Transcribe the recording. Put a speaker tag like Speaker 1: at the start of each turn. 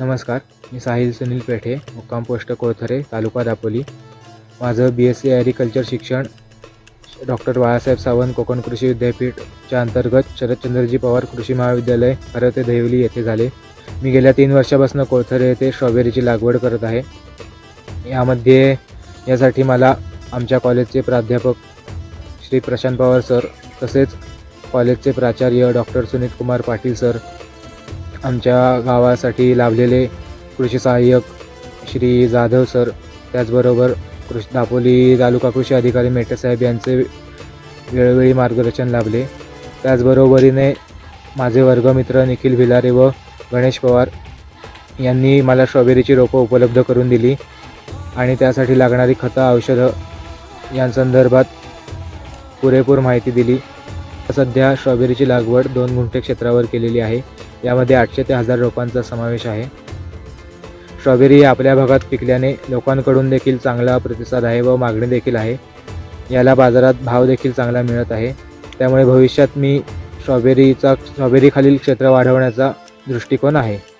Speaker 1: नमस्कार मी साहिल सुनील पेठे मुक्काम पोस्ट कोळथरे तालुका दापोली. माझं बी एस सी ॲग्रिकल्चर शिक्षण डॉक्टर बाळासाहेब सावंत कोकण कृषी विद्यापीठच्या अंतर्गत शरदचंद्रजी पवार कृषी महाविद्यालय खरं ते देवली येथे झाले. मी गेल्या तीन वर्षापासून कोळथरे येथे स्ट्रॉबेरीची लागवड करत आहे. यामध्ये यासाठी मला आमच्या कॉलेजचे प्राध्यापक श्री प्रशांत पवार सर तसेच कॉलेजचे प्राचार्य डॉक्टर सुनीत कुमार पाटील सर आमच्या गावासाठी लाभलेले कृषी सहाय्यक श्री जाधव सर त्याचबरोबर कृषी दापोली तालुका कृषी अधिकारी मेटेसाहेब यांचे वेळोवेळी मार्गदर्शन लाभले. त्याचबरोबरीने माझे वर्गमित्र निखिल भिलारे व गणेश पवार यांनी मला स्ट्रॉबेरीची रोपं उपलब्ध करून दिली आणि त्यासाठी लागणारी खतं औषधं यांसंदर्भात पुरेपूर माहिती दिली. सध्या स्ट्रॉबेरीची लागवड दोन गुंठे क्षेत्रावर केलेली आहे. यामध्ये आठशे ते हजार रोपांचा समावेश आहे. स्ट्रॉबेरी आपल्या भागात पिकल्याने लोकांकडून देखील चांगला प्रतिसाद आहे व मागणी देखील आहे. याला बाजारात भाव देखील चांगला मिळत आहे. त्यामुळे भविष्यात मी स्ट्रॉबेरीचा स्ट्रॉबेरीखालील क्षेत्र वाढवण्याचा दृष्टिकोन आहे.